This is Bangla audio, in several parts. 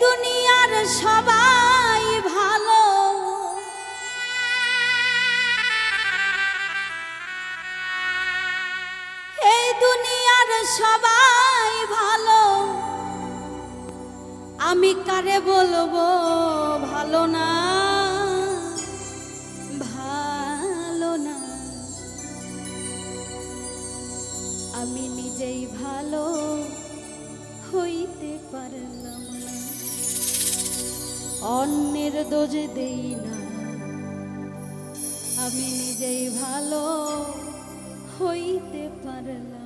দুনিয়ার সবাই ভালো। এই দুনিয়ার সবাই ভালো। আমি কারে বলব ভালো না? ভালো না। আমি নিজেই ভালো হইতে পারলাম। অন্যের দোজে দেই না। আমি নিজেই ভালো হইতে পারলাম।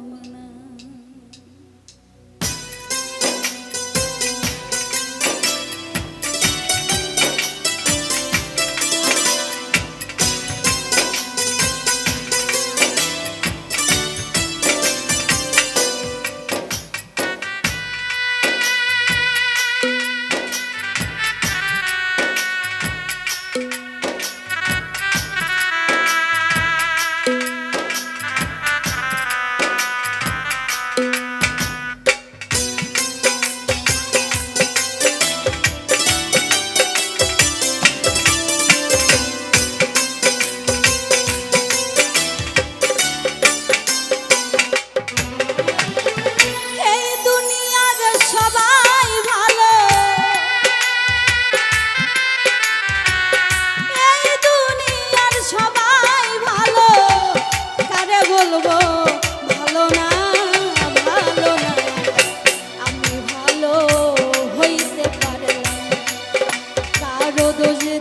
hoje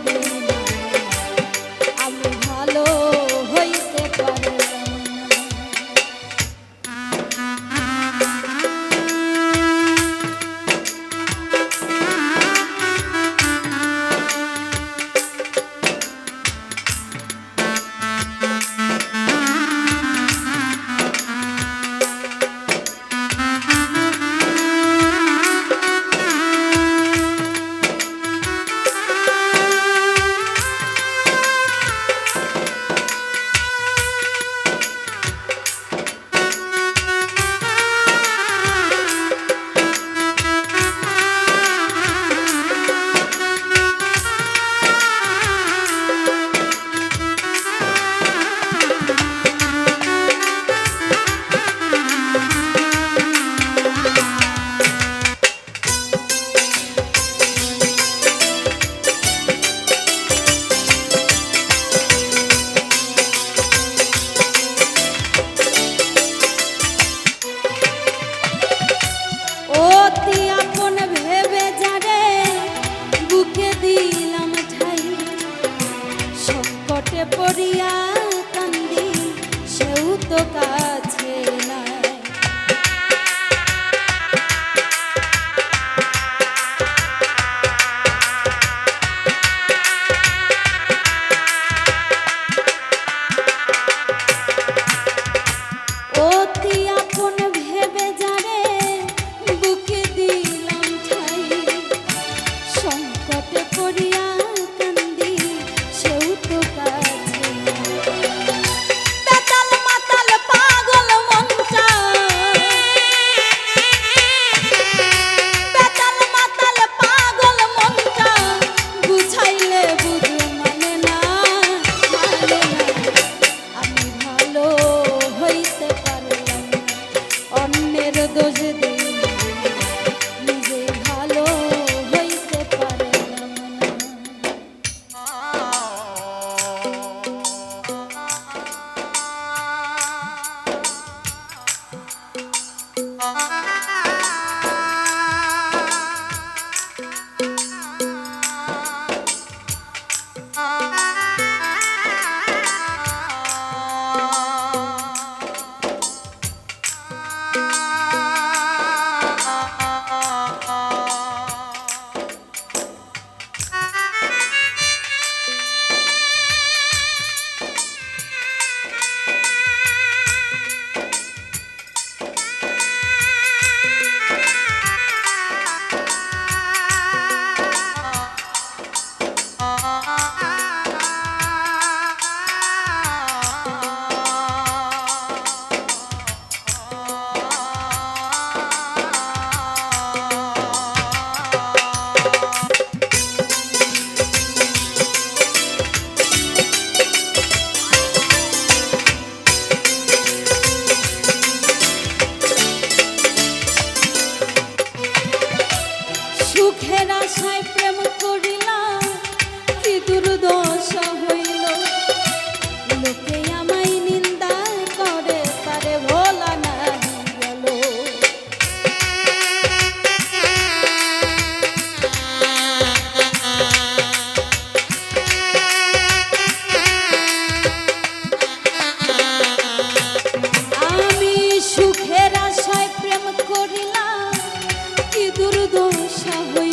tell where